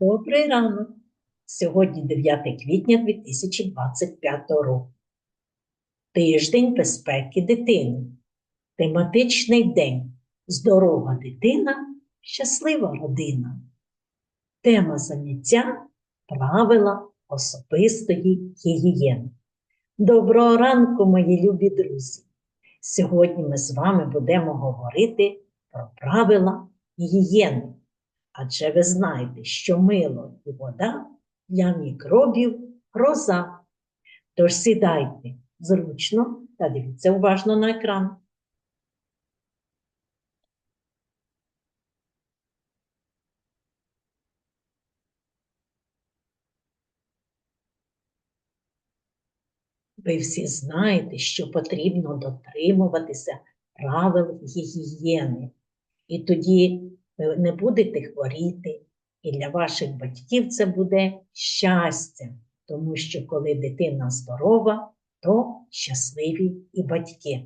Добрий ранок! Сьогодні 9 квітня 2025 року. Тиждень безпеки дитини. Тематичний день. Здорова дитина, щаслива родина. Тема заняття правила особистої гігієни. Доброго ранку, мої любі друзі! Сьогодні ми з вами будемо говорити про правила гігієни. Адже ви знаєте, що мило і вода для мікробів гроза. Тож сідайте зручно та дивіться уважно на екран. Ви всі знаєте, що потрібно дотримуватися правил гігієни. І тоді ви не будете хворіти, і для ваших батьків це буде щастя, тому що коли дитина здорова, то щасливі і батьки.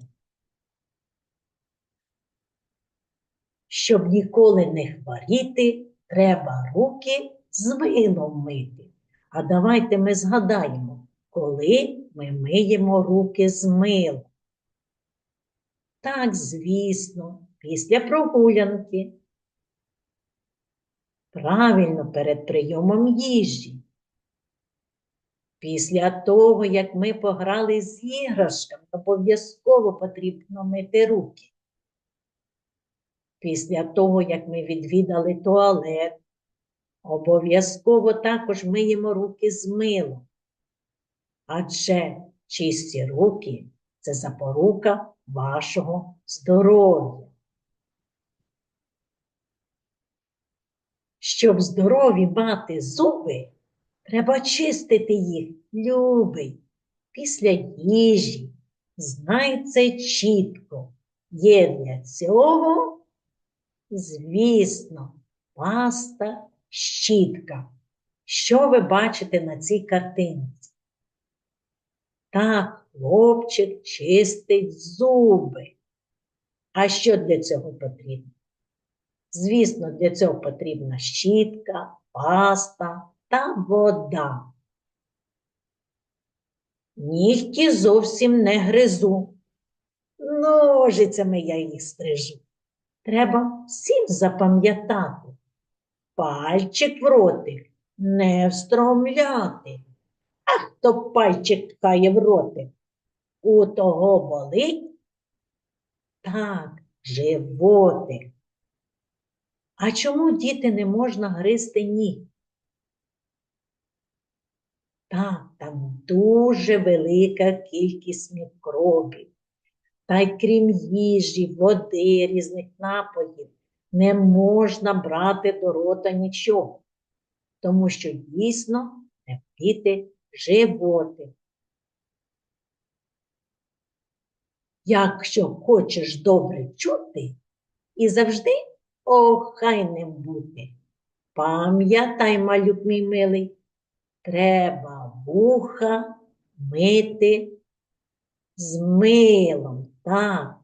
Щоб ніколи не хворіти, треба руки з милом мити. А давайте ми згадаємо, коли ми миємо руки з милом. Так, звісно, після прогулянки. Правильно перед прийомом їжі. Після того, як ми пограли з іграшками, обов'язково потрібно мити руки. Після того, як ми відвідали туалет, обов'язково також миємо руки з милом. Адже чисті руки це запорука вашого здоров'я. Щоб здорові мати зуби, треба чистити їх, любий, після їжі. Знай це чітко. Є для цього, звісно, паста, щітка. Що ви бачите на цій картинці? Так, хлопчик чистить зуби. А що для цього потрібно? Звісно, для цього потрібна щітка, паста та вода. Нігті зовсім не гризу. Ножицями я їх стрижу. Треба всім запам'ятати. Пальчик в ротик не встромляти. А хто пальчик ткає в ротик? У того болить? Так, животик. А чому діти не можна гризти ніг? Так, там дуже велика кількість мікробів. Та й крім їжі, води, різних напоїв, не можна брати до рота нічого, тому що дійсно не впіти животи. Якщо хочеш добре чути і завжди охайним бути. Пам'ятай, малюк мій милий, треба вуха мити з милом. Так,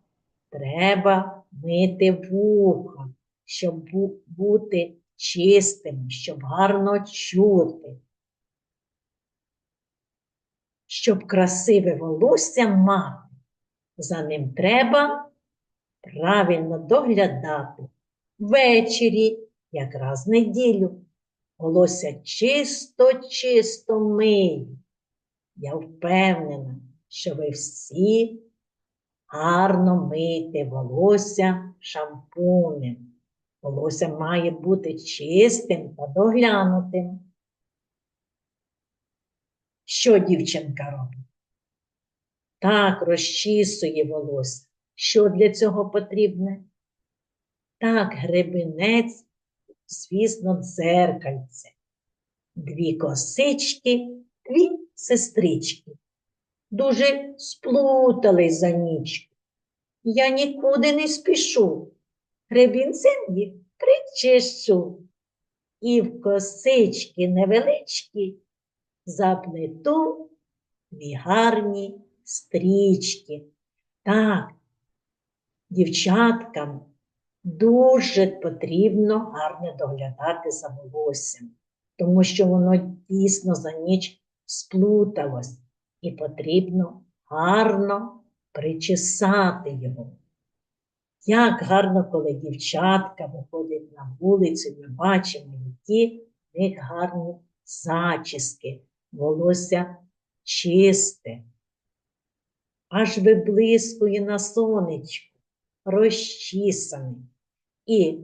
треба мити вуха, щоб бути чистим, щоб гарно чути. Щоб красиве волосся мати, за ним треба правильно доглядати. Ввечері, якраз неділю, волосся чисто-чисто миє. Я впевнена, що ви всі гарно миєте волосся шампунем. Волосся має бути чистим та доглянутим. Що дівчинка робить? Так, розчісує волосся. Що для цього потрібне? Так, гребенець, звісно, дзеркальце. Дві косички, дві сестрички. Дуже сплутались за ніч. Я нікуди не спішу. Гребінцем їх причешу. І в косички невеличкі заплету дві гарні стрічки. Так, дівчаткам дуже потрібно гарно доглядати за волоссям. тому що воно дійсно за ніч сплуталось, і потрібно гарно причесати його. Як гарно, коли дівчатка виходять на вулицю, ми бачимо, які в них гарні зачіски, волосся чисте, аж виблискує на сонечку, розчісаний. І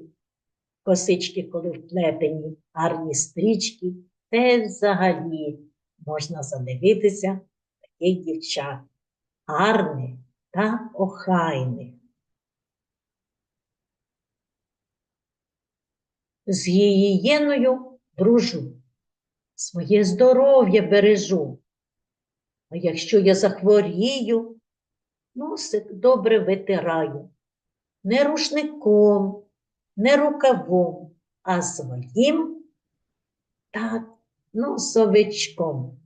косички, коли вплетені, гарні стрічки, теж взагалі можна задивитися таких дівчат, гарних та охайних. З гігієною дружу, своє здоров'я бережу. А якщо я захворію, носик добре витираю. Не рушником, не рукавом, а своїм так носовичком.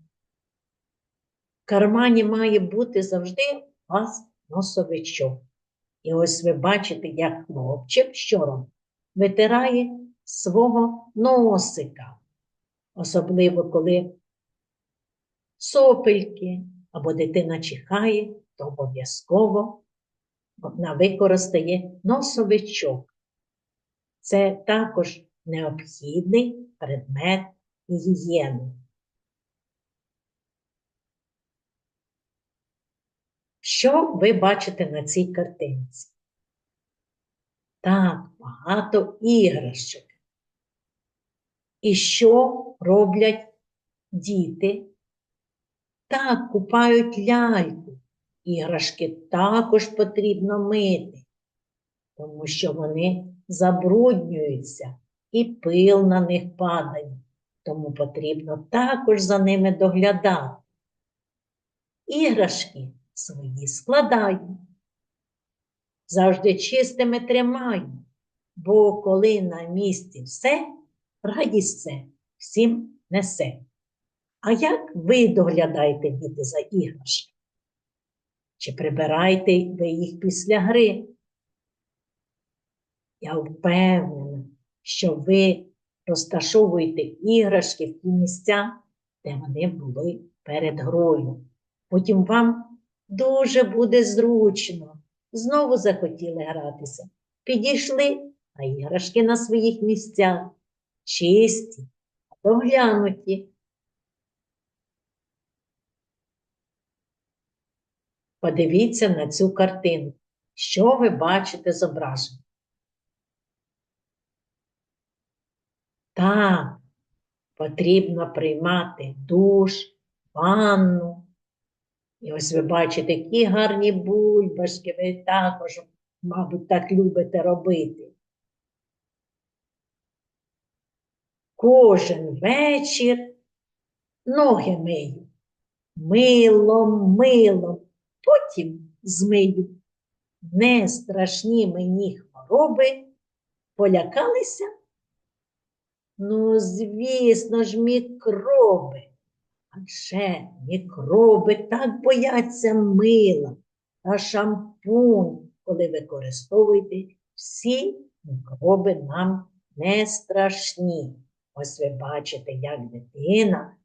В кармані має бути завжди вас носовичок. І ось ви бачите, як хлопчик що робить? Витирає свого носика. Особливо, коли сопельки або дитина чихає, то обов'язково вона використає носовичок. Це також необхідний предмет гігієни. Що ви бачите на цій картинці? Так, багато іграшок. І що роблять діти? Так, купають ляльку. Іграшки також потрібно мити, тому що вони забруднюються і пил на них падає, тому потрібно також за ними доглядати. Іграшки свої складаю, завжди чистими тримаю, бо коли на місці все, радість це всім несе. А як ви доглядаєте діти за іграшки? Чи прибираєте ви їх після гри? Я впевнена, що ви розташовуєте іграшки в ті місця, де вони були перед грою. Потім вам дуже буде зручно. Знову захотіли гратися. Підійшли, а іграшки на своїх місцях, чисті, доглянуті. Подивіться на цю картину. Що ви бачите зображено? Так, потрібно приймати душ, ванну. І ось ви бачите, які гарні бульбашки, ви також, мабуть, так любите робити. Кожен вечір ноги мию. Милом, милом, потім змию. Не страшні мені хвороби, полякалися? Ну, звісно ж, мікроби. Адже мікроби так бояться мила та шампунь, коли використовуєте всі мікроби нам не страшні. Ось ви бачите, як дитина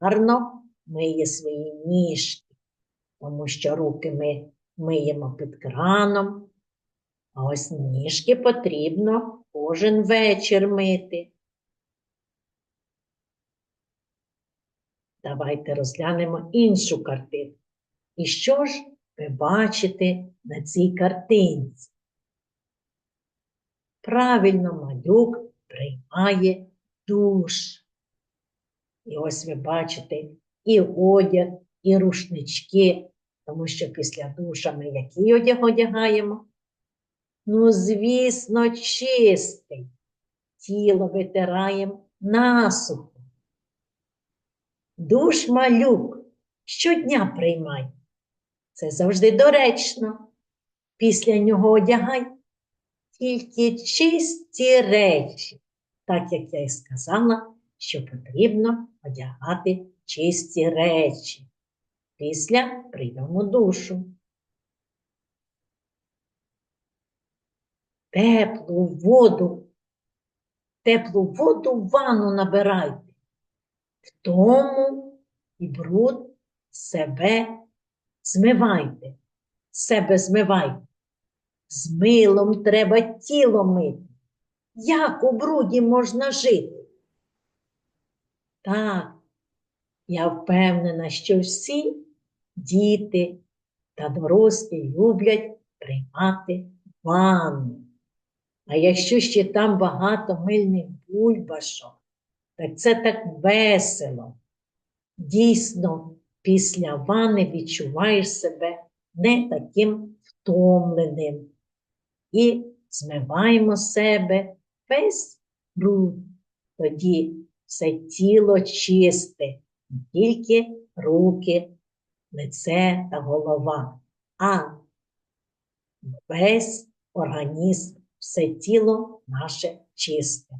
гарно миє свої ніжки, тому що руки ми миємо під краном, а ось ніжки потрібно кожен вечір мити. Давайте розглянемо іншу картину. І що ж ви бачите на цій картинці? Правильно малюк приймає душ. І ось ви бачите і одяг, і рушнички, тому що після душа ми який одяг одягаємо? Ну, звісно, чистий. Тіло витираємо насухо. Душ малюк щодня приймай. Це завжди доречно. Після нього одягай тільки чисті речі, так як я й сказала, що потрібно одягати чисті речі після прийому душу. Теплу воду, теплу воду в ванну набирайте втому і бруд себе змивайте, себе змивайте. З милом треба тіло мити. Як у бруді можна жити? Так, я впевнена, що всі діти та дорослі люблять приймати ванну. А якщо ще там багато мильних бульбашок, це так весело. Дійсно, після ванни відчуваєш себе не таким втомленим. І змиваємо себе весь бруд. Тоді все тіло чисте, тільки руки, лице та голова, а весь організм, все тіло наше чисте.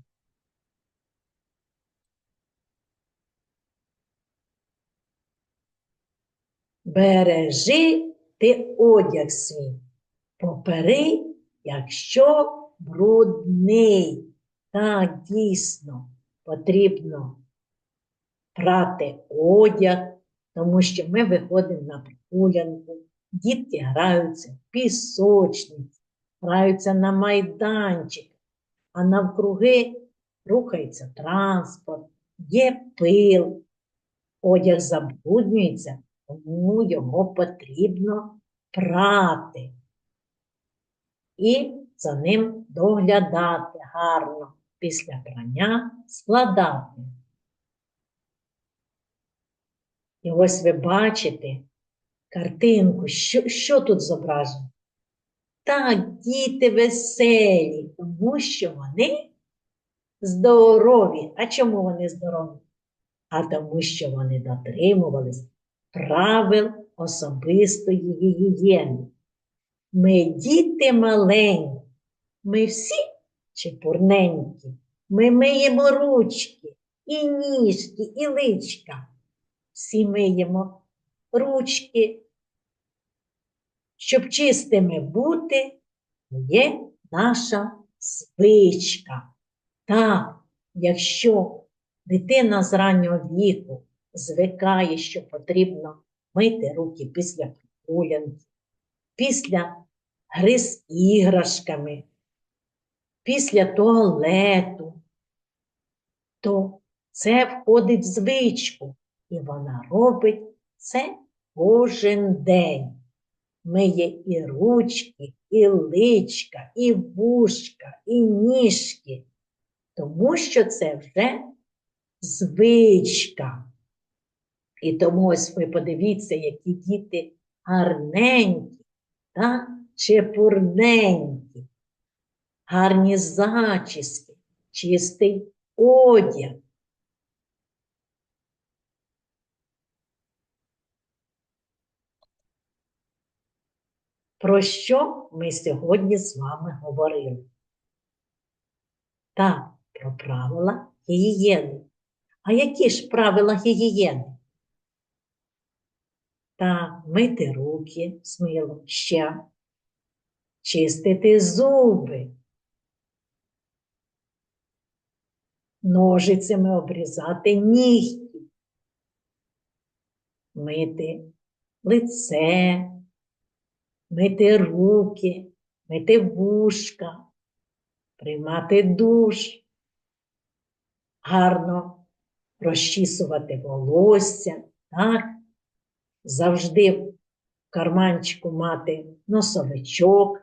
Бережи ти одяг свій, попери, якщо брудний. Так, дійсно, потрібно прати одяг, тому що ми виходимо на прогулянку, дітки граються в пісочниці, граються на майданчик, а навкруги рухається транспорт, є пил, одяг забруднюється, тому його потрібно прати і за ним доглядати гарно, після прання складати. І ось ви бачите картинку, що, що тут зображено? Так, діти веселі, тому що вони здорові. А чому вони здорові? А тому, що вони дотримувались правил особистої гігієни. Ми діти маленькі, ми всі чепурненькі, ми миємо ручки, і ніжки, і личка. Всі миємо ручки. Щоб чистими бути, є наша звичка. Так, якщо дитина з раннього віку звикає, що потрібно мити руки після прогулянки, після гри з іграшками, після туалету, то це входить в звичку, і вона робить це кожен день. Миє і ручки, і личка, і вушка, і ніжки, тому що це вже звичка. І тому ось ви подивіться, які діти гарненькі та чепурненькі, гарні зачіски, чистий одяг. Про що ми сьогодні з вами говорили? Так, про правила гігієни. А які ж правила гігієни? Так, мити руки з милом ще, чистити зуби, ножицями обрізати нігті, мити лице, мити руки, мити вушка, приймати душ, гарно розчісувати волосся, так? Завжди в карманчику мати носовичок.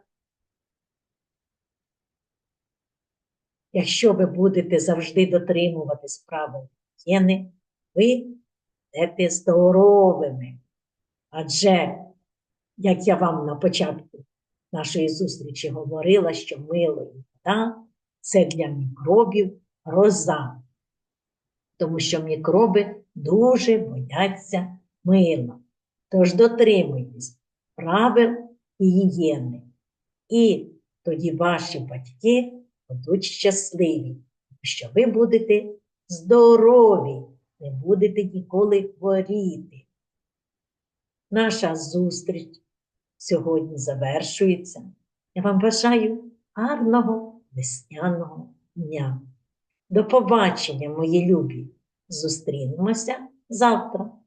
Якщо ви будете завжди дотримуватись правил гігієни, ви будете здоровими. Адже, як я вам на початку нашої зустрічі говорила, що мило і вода це для мікробів гроза, тому що мікроби дуже бояться мила. Тож дотримуйтесь правил гігієни. І тоді ваші батьки будуть щасливі, що ви будете здорові, не будете ніколи хворіти. Наша зустріч сьогодні завершується. Я вам бажаю гарного весняного дня. До побачення, мої любі! Зустрінемося завтра.